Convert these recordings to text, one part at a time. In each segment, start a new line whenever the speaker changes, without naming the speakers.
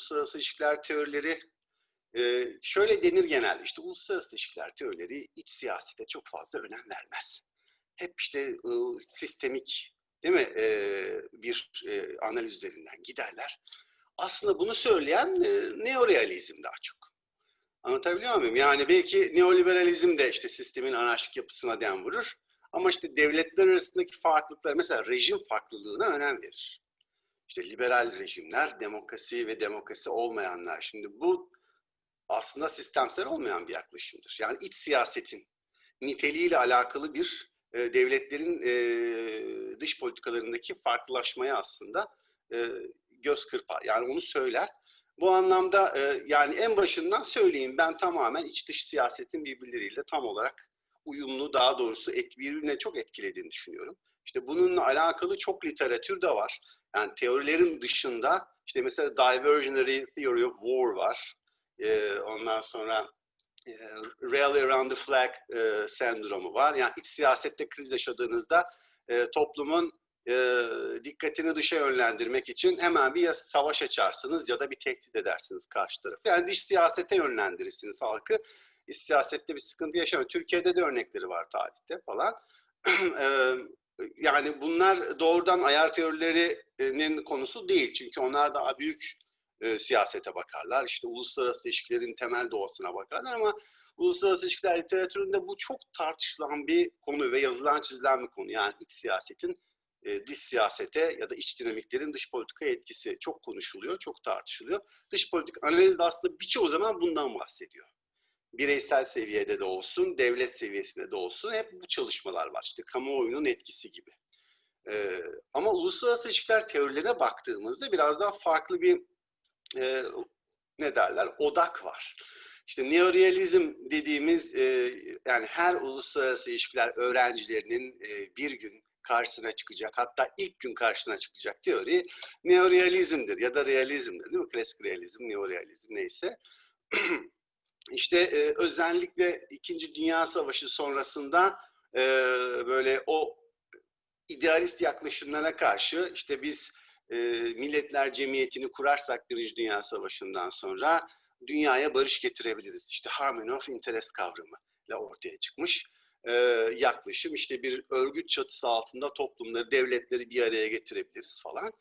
uluslararası ilişkiler teorileri e, şöyle denir genelde işte uluslararası ilişkiler teorileri iç siyasete çok fazla önem vermez. Hep işte e, sistemik değil mi e, bir e, analiz üzerinden giderler. Aslında bunu söyleyen e, neorealizm daha çok. Anlatabiliyor muyum? Yani belki neoliberalizm de işte sistemin anarşik yapısına den vurur. Ama işte devletler arasındaki farklılıklar, mesela rejim farklılığına önem verir. İşte liberal rejimler, demokrasi ve demokrasi olmayanlar. Şimdi bu aslında sistemsel olmayan bir yaklaşımdır. Yani iç siyasetin niteliğiyle alakalı bir e, devletlerin e, dış politikalarındaki farklılaşmaya aslında e, göz kırpar. Yani onu söyler. Bu anlamda e, yani en başından söyleyeyim ben tamamen iç dış siyasetin birbirleriyle tam olarak uyumlu daha doğrusu et, birbirine çok etkilediğini düşünüyorum. İşte bununla alakalı çok literatür de var. Yani teorilerin dışında işte mesela Diversionary Theory of War var. Ee, ondan sonra e, Rally Around the Flag e, sendromu var. Yani iç siyasette kriz yaşadığınızda e, toplumun e, dikkatini dışa yönlendirmek için hemen bir ya savaş açarsınız ya da bir tehdit edersiniz karşı tarafı. Yani dış siyasete yönlendirirsiniz halkı. İç siyasette bir sıkıntı yaşamıyor. Türkiye'de de örnekleri var tarihte falan. yani bunlar doğrudan ayar teorilerinin konusu değil. Çünkü onlar daha büyük e, siyasete bakarlar. İşte uluslararası ilişkilerin temel doğasına bakarlar ama uluslararası ilişkiler literatüründe bu çok tartışılan bir konu ve yazılan çizilen bir konu. Yani iç siyasetin e, dış siyasete ya da iç dinamiklerin dış politikaya etkisi çok konuşuluyor, çok tartışılıyor. Dış politik analiz de aslında birçoğu zaman bundan bahsediyor. Bireysel seviyede de olsun, devlet seviyesinde de olsun hep bu çalışmalar var. İşte kamuoyunun etkisi gibi. Ee, ama uluslararası ilişkiler teorilerine baktığımızda biraz daha farklı bir e, ne derler odak var. İşte neorealizm dediğimiz e, yani her uluslararası ilişkiler öğrencilerinin e, bir gün karşısına çıkacak hatta ilk gün karşısına çıkacak teori neorealizmdir ya da realizmdir değil mi? Klasik realizm, neorealizm neyse. İşte e, özellikle İkinci Dünya Savaşı sonrasında e, böyle o idealist yaklaşımlara karşı işte biz e, Milletler Cemiyeti'ni kurarsak Birinci Dünya Savaşı'ndan sonra dünyaya barış getirebiliriz. İşte harmony of interest kavramı ile ortaya çıkmış e, yaklaşım. İşte bir örgüt çatısı altında toplumları, devletleri bir araya getirebiliriz falan.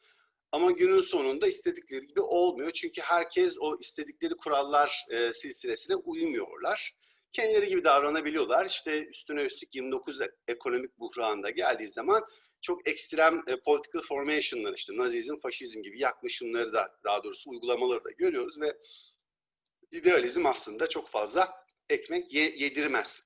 Ama günün sonunda istedikleri gibi olmuyor. Çünkü herkes o istedikleri kurallar e, silsilesine uymuyorlar. Kendileri gibi davranabiliyorlar. İşte üstüne üstlük 29 ekonomik buhranda geldiği zaman çok ekstrem e, political formation'lar işte nazizm, faşizm gibi yaklaşımları da daha doğrusu uygulamaları da görüyoruz ve idealizm aslında çok fazla ekmek ye, yedirmez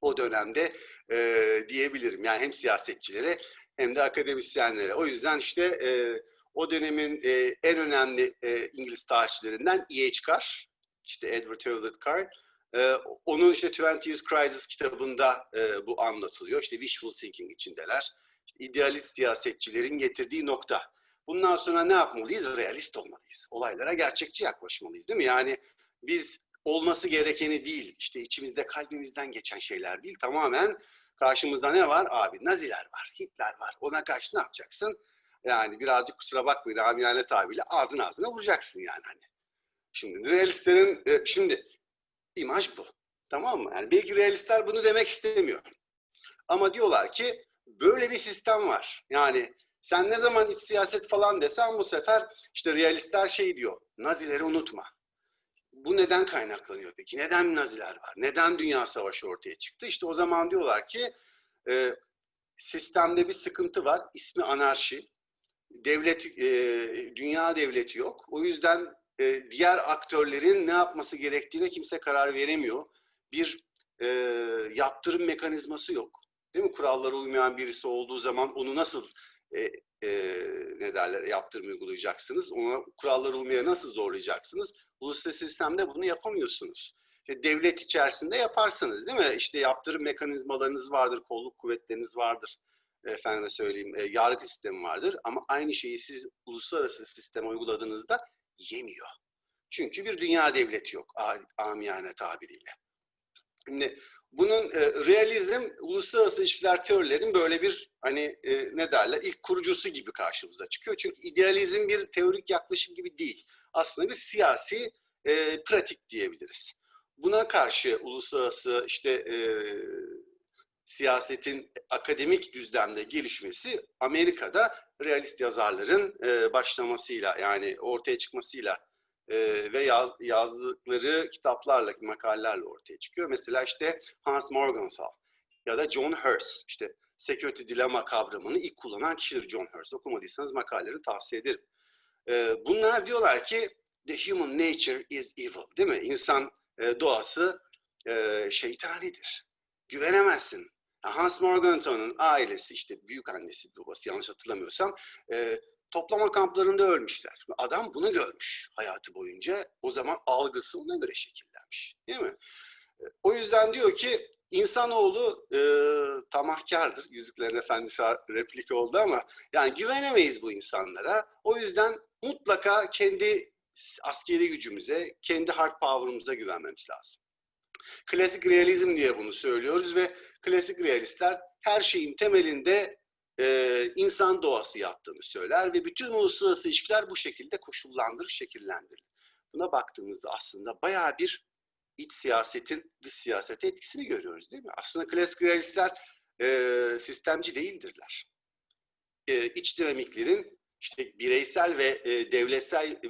o dönemde e, diyebilirim. Yani hem siyasetçilere hem de akademisyenlere. O yüzden işte e, o dönemin e, en önemli e, İngiliz tarihçilerinden E.H. Carr, işte Edward Hewlett Carr, e, onun işte 20 Years Crisis kitabında e, bu anlatılıyor. İşte wishful thinking içindeler. İşte idealist siyasetçilerin getirdiği nokta. Bundan sonra ne yapmalıyız? Realist olmalıyız. Olaylara gerçekçi yaklaşmalıyız değil mi? Yani biz olması gerekeni değil, işte içimizde kalbimizden geçen şeyler değil. Tamamen karşımızda ne var? Abi Naziler var, Hitler var. Ona karşı ne yapacaksın? Yani birazcık kusura bakmayın amiyane tabirle ağzın ağzına vuracaksın yani hani. Şimdi realistlerin, e, şimdi imaj bu. Tamam mı? Yani belki realistler bunu demek istemiyor. Ama diyorlar ki böyle bir sistem var. Yani sen ne zaman iç siyaset falan desen bu sefer işte realistler şey diyor. Nazileri unutma. Bu neden kaynaklanıyor peki? Neden Naziler var? Neden Dünya Savaşı ortaya çıktı? İşte o zaman diyorlar ki e, sistemde bir sıkıntı var. İsmi anarşi. Devlet, e, dünya devleti yok. O yüzden e, diğer aktörlerin ne yapması gerektiğine kimse karar veremiyor. Bir e, yaptırım mekanizması yok. Değil mi? Kurallara uymayan birisi olduğu zaman onu nasıl e, e, ne derler yaptırım uygulayacaksınız? Ona kurallara uymaya nasıl zorlayacaksınız? Uluslararası sistemde bunu yapamıyorsunuz. İşte devlet içerisinde yaparsınız değil mi? İşte yaptırım mekanizmalarınız vardır, kolluk kuvvetleriniz vardır. Efendime söyleyeyim, e, yargı sistemi vardır. Ama aynı şeyi siz uluslararası sisteme uyguladığınızda yemiyor. Çünkü bir dünya devleti yok amiyane tabiriyle. Şimdi bunun e, realizm uluslararası ilişkiler teorilerinin böyle bir hani e, ne derler ilk kurucusu gibi karşımıza çıkıyor. Çünkü idealizm bir teorik yaklaşım gibi değil. aslında bir siyasi e, pratik diyebiliriz. Buna karşı uluslararası işte e, siyasetin akademik düzlemde gelişmesi Amerika'da realist yazarların e, başlamasıyla yani ortaya çıkmasıyla e, ve yaz, yazdıkları kitaplarla, makalelerle ortaya çıkıyor. Mesela işte Hans Morgenthau ya da John Hurst işte security dilemma kavramını ilk kullanan kişidir John Hurst. Okumadıysanız makaleleri tavsiye ederim. E, bunlar diyorlar ki the human nature is evil değil mi? İnsan e, doğası e, şeytanidir. Güvenemezsin. Hans Morgenthau'nun ailesi işte büyük annesi babası yanlış hatırlamıyorsam e, toplama kamplarında ölmüşler. Adam bunu görmüş hayatı boyunca. O zaman algısı ona göre şekillenmiş. Değil mi? E, o yüzden diyor ki insanoğlu e, tamahkardır. Yüzüklerin Efendisi replik oldu ama yani güvenemeyiz bu insanlara. O yüzden mutlaka kendi askeri gücümüze, kendi hard power'ımıza güvenmemiz lazım. Klasik realizm diye bunu söylüyoruz ve klasik realistler her şeyin temelinde e, insan doğası yattığını söyler ve bütün uluslararası ilişkiler bu şekilde koşullandırır, şekillendirilir. Buna baktığımızda aslında bayağı bir iç siyasetin dış siyasete etkisini görüyoruz değil mi? Aslında klasik realistler e, sistemci değildirler. E, iç dinamiklerin işte bireysel ve e, devletsel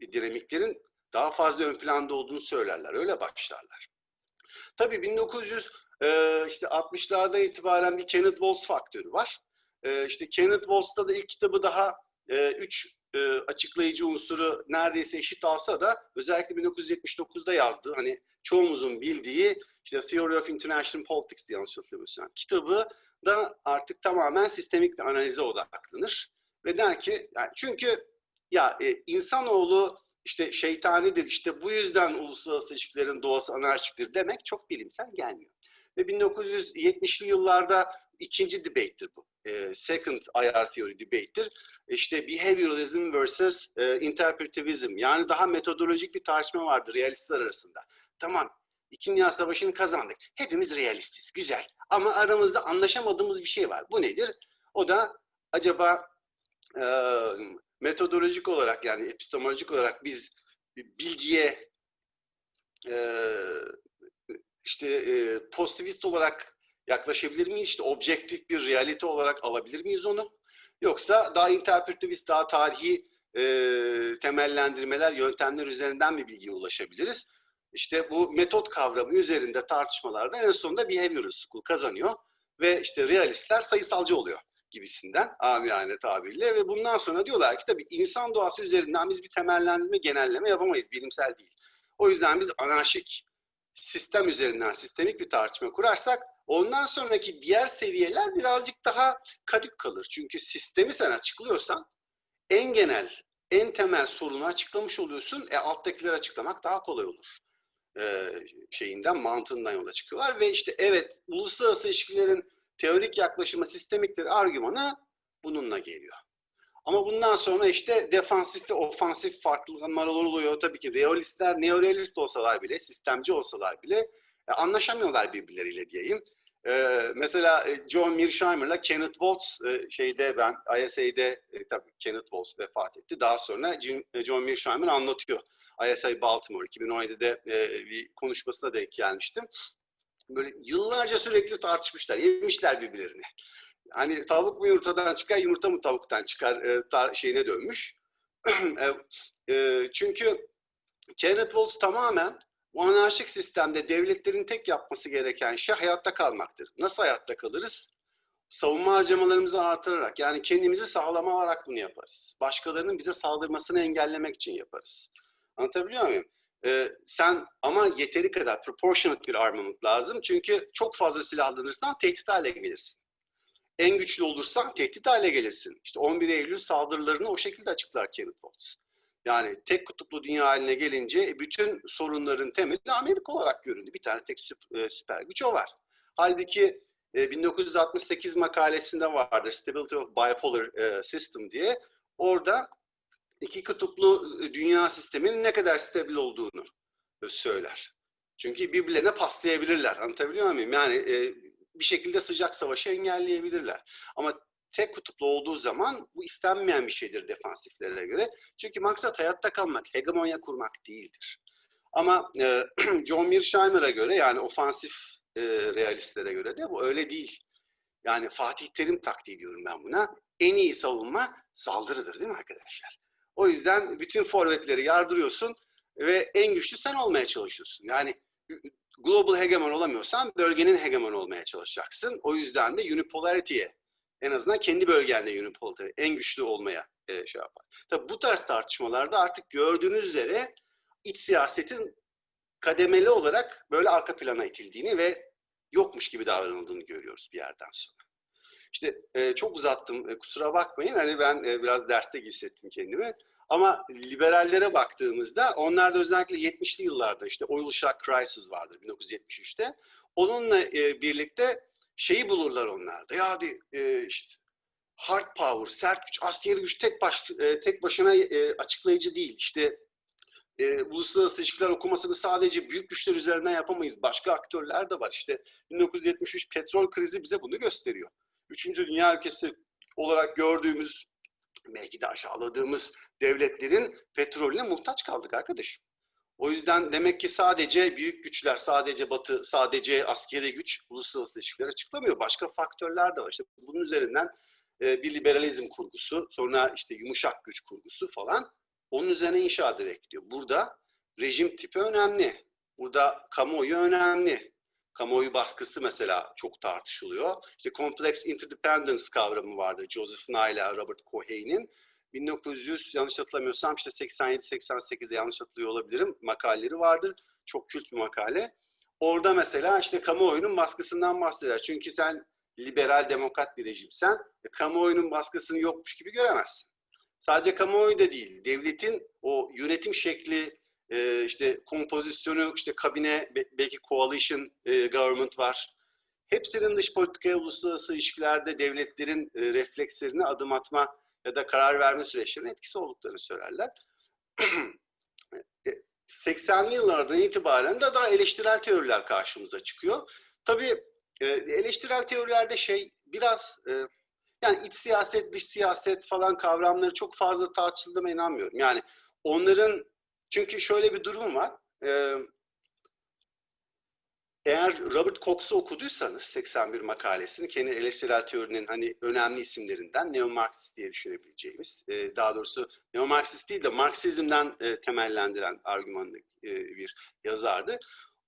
e, dinamiklerin daha fazla ön planda olduğunu söylerler. Öyle başlarlar. Tabii 1900 e, işte 60'larda itibaren bir Kenneth Waltz faktörü var. E, işte Kenneth Waltz'ta da ilk kitabı daha e, üç e, açıklayıcı unsuru neredeyse eşit alsa da özellikle 1979'da yazdığı hani çoğumuzun bildiği işte Theory of International Politics diye yanlış hatırlamıyorsam kitabı da artık tamamen sistemik bir analize odaklanır ve der ki yani çünkü ya e, insanoğlu işte şeytanidir işte bu yüzden uluslararası ilişkilerin doğası anarşiktir demek çok bilimsel gelmiyor. Ve 1970'li yıllarda ikinci debate'tir bu. E, second IR theory debate'tir. İşte behavioralism versus e, interpretivizm. Yani daha metodolojik bir tartışma vardır realistler arasında. Tamam, İkinci Dünya Savaşı'nı kazandık. Hepimiz realistiz, güzel. Ama aramızda anlaşamadığımız bir şey var. Bu nedir? O da acaba e, metodolojik olarak yani epistemolojik olarak biz bilgiye e, işte e, pozitivist olarak yaklaşabilir miyiz? İşte objektif bir realite olarak alabilir miyiz onu? Yoksa daha interpretivist, daha tarihi e, temellendirmeler, yöntemler üzerinden bir bilgiye ulaşabiliriz. İşte bu metot kavramı üzerinde tartışmalarda en sonunda behavioral school kazanıyor ve işte realistler sayısalcı oluyor gibisinden amiyane tabirle ve bundan sonra diyorlar ki tabii insan doğası üzerinden biz bir temellendirme, genelleme yapamayız, bilimsel değil. O yüzden biz anarşik sistem üzerinden sistemik bir tartışma kurarsak ondan sonraki diğer seviyeler birazcık daha kadük kalır. Çünkü sistemi sen açıklıyorsan en genel, en temel sorunu açıklamış oluyorsun. E alttakileri açıklamak daha kolay olur. Şeyinden, mantığından yola çıkıyorlar ve işte evet uluslararası ilişkilerin teorik yaklaşımı sistemiktir argümanı bununla geliyor. Ama bundan sonra işte defansif ve ofansif farklılamalar oluyor. Tabii ki realistler, neorealist olsalar bile, sistemci olsalar bile e, anlaşamıyorlar birbirleriyle diyeyim. E, mesela e, John Mearsheimer'la Kenneth Waltz e, şeyde ben ISA'de e, tabii Kenneth Waltz vefat etti. Daha sonra e, John Mearsheimer anlatıyor. ISA Baltimore 2017'de e, bir konuşmasına denk gelmiştim. Böyle yıllarca sürekli tartışmışlar, yemişler birbirlerini hani tavuk mu yumurtadan çıkar, yumurta mı tavuktan çıkar e, tar- şeyine dönmüş. e, e, çünkü Kenneth Waltz tamamen bu anarşik sistemde devletlerin tek yapması gereken şey hayatta kalmaktır. Nasıl hayatta kalırız? Savunma harcamalarımızı artırarak yani kendimizi sağlamayarak bunu yaparız. Başkalarının bize saldırmasını engellemek için yaparız. Anlatabiliyor muyum? Ee, sen ama yeteri kadar proportionate bir armament lazım. Çünkü çok fazla silahlanırsan tehdit hale gelirsin en güçlü olursan tehdit hale gelirsin. İşte 11 Eylül saldırılarını o şekilde açıklar Kenneth Waltz. Yani tek kutuplu dünya haline gelince bütün sorunların temeli Amerika olarak göründü. Bir tane tek e, süper güç o var. Halbuki 1968 e, makalesinde vardır Stability of Bipolar e, System diye. Orada iki kutuplu dünya sisteminin ne kadar stabil olduğunu söyler. Çünkü birbirlerine paslayabilirler. Anlatabiliyor muyum? Yani bir şekilde sıcak savaşı engelleyebilirler. Ama tek kutuplu olduğu zaman bu istenmeyen bir şeydir defansiflere göre. Çünkü maksat hayatta kalmak, hegemonya kurmak değildir. Ama e, John Mearsheimer'a göre yani ofansif e, realistlere göre de bu öyle değil. Yani Fatih Terim taktiği diyorum ben buna. En iyi savunma saldırıdır değil mi arkadaşlar? O yüzden bütün forvetleri yardırıyorsun ve en güçlü sen olmaya çalışıyorsun. Yani global hegemon olamıyorsan bölgenin hegemon olmaya çalışacaksın. O yüzden de unipolarity'ye en azından kendi bölgende unipolarity en güçlü olmaya e, şey yapar. Tabii bu tarz tartışmalarda artık gördüğünüz üzere iç siyasetin kademeli olarak böyle arka plana itildiğini ve yokmuş gibi davranıldığını görüyoruz bir yerden sonra. İşte e, çok uzattım, e, kusura bakmayın. Hani ben e, biraz derste gibi hissettim kendimi. Ama liberallere baktığımızda onlarda özellikle 70'li yıllarda işte Oil Shock Crisis vardır 1973'te. Onunla e, birlikte şeyi bulurlar onlarda. Ya hadi e, işte hard power, sert güç, askeri güç tek baş, e, tek başına e, açıklayıcı değil. İşte e, uluslararası ilişkiler okumasını sadece büyük güçler üzerinden yapamayız. Başka aktörler de var. İşte 1973 petrol krizi bize bunu gösteriyor. Üçüncü dünya ülkesi olarak gördüğümüz, belki de aşağıladığımız devletlerin petrolüne muhtaç kaldık arkadaşım. O yüzden demek ki sadece büyük güçler, sadece batı, sadece askeri güç uluslararası ilişkileri açıklamıyor. Başka faktörler de var. İşte bunun üzerinden e, bir liberalizm kurgusu, sonra işte yumuşak güç kurgusu falan onun üzerine inşa ederek gidiyor. Burada rejim tipi önemli. Burada kamuoyu önemli. Kamuoyu baskısı mesela çok tartışılıyor. İşte complex interdependence kavramı vardır Joseph Nye ile Robert Cohen'in. 1900 yanlış hatırlamıyorsam işte 87-88'de yanlış hatırlıyor olabilirim makaleleri vardır. Çok kült bir makale. Orada mesela işte kamuoyunun baskısından bahseder. Çünkü sen liberal demokrat bir rejimsen e, kamuoyunun baskısını yokmuş gibi göremezsin. Sadece kamuoyu da değil, devletin o yönetim şekli, e, işte kompozisyonu, işte kabine, belki coalition e, government var. Hepsinin dış politikaya, uluslararası ilişkilerde devletlerin e, reflekslerine adım atma ya da karar verme süreçlerine etkisi olduklarını söylerler. 80'li yıllardan itibaren de daha eleştirel teoriler karşımıza çıkıyor. Tabii eleştirel teorilerde şey biraz yani iç siyaset, dış siyaset falan kavramları çok fazla tartışıldığıma inanmıyorum. Yani onların çünkü şöyle bir durum var. Eğer Robert Cox'u okuduysanız 81 makalesini kendi eleştirel teorinin hani önemli isimlerinden neo-Marksist diye düşünebileceğimiz daha doğrusu neo-Marksist değil de Marksizmden temellendiren argümanlı bir yazardı.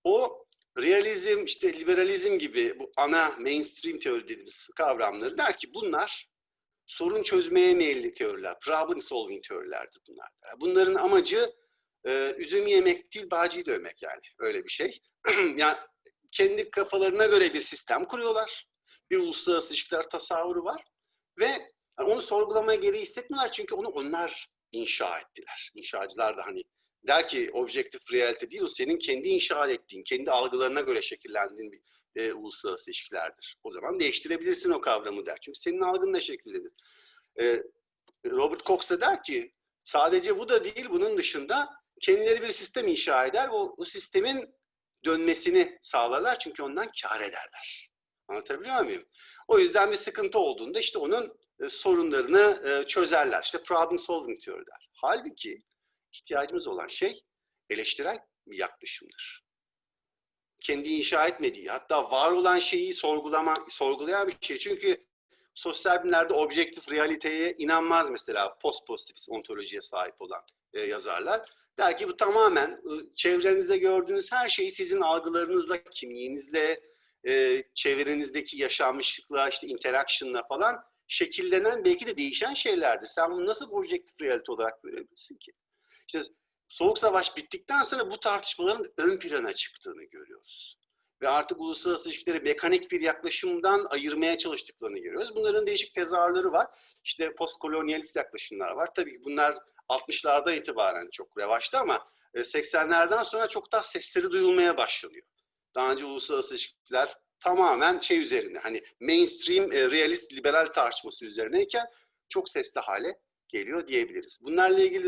O realizm, işte liberalizm gibi bu ana mainstream teori dediğimiz kavramları der ki bunlar sorun çözmeye meyilli teoriler, problem solving teorilerdir bunlar. Bunların amacı e, üzüm yemek değil, bağcıyı dövmek yani öyle bir şey. yani kendi kafalarına göre bir sistem kuruyorlar. Bir uluslararası ilişkiler tasavvuru var ve onu sorgulamaya gereği hissetmiyorlar çünkü onu onlar inşa ettiler. İnşacılar da hani der ki objektif realite değil o senin kendi inşa ettiğin, kendi algılarına göre şekillendiğin bir e, uluslararası ilişkilerdir. O zaman değiştirebilirsin o kavramı der. Çünkü senin algın da şekillenir. E, Robert Cox da der ki sadece bu da değil bunun dışında kendileri bir sistem inşa eder. O, o sistemin dönmesini sağlarlar çünkü ondan kar ederler. Anlatabiliyor muyum? O yüzden bir sıkıntı olduğunda işte onun e, sorunlarını e, çözerler. İşte problem solving teoriler. Halbuki ihtiyacımız olan şey eleştirel bir yaklaşımdır. Kendi inşa etmediği, hatta var olan şeyi sorgulama, sorgulayan bir şey. Çünkü sosyal bilimlerde objektif realiteye inanmaz mesela post pozitivist ontolojiye sahip olan e, yazarlar. Der ki bu tamamen e, çevrenizde gördüğünüz her şeyi sizin algılarınızla, kimliğinizle, çevrenizdeki yaşanmışlıkla, işte interaction'la falan şekillenen belki de değişen şeylerdir. Sen bunu nasıl objektif realite olarak görebilirsin ki? İşte Soğuk Savaş bittikten sonra bu tartışmaların ön plana çıktığını görüyoruz. Ve artık uluslararası ilişkileri mekanik bir yaklaşımdan ayırmaya çalıştıklarını görüyoruz. Bunların değişik tezahürleri var. İşte postkolonyalist yaklaşımlar var. Tabii ki bunlar 60'larda itibaren çok revaçta ama 80'lerden sonra çok daha sesleri duyulmaya başlanıyor. Daha önce uluslararası ilişkiler tamamen şey üzerine hani mainstream realist liberal tartışması üzerineyken çok sesli hale geliyor diyebiliriz. Bunlarla ilgili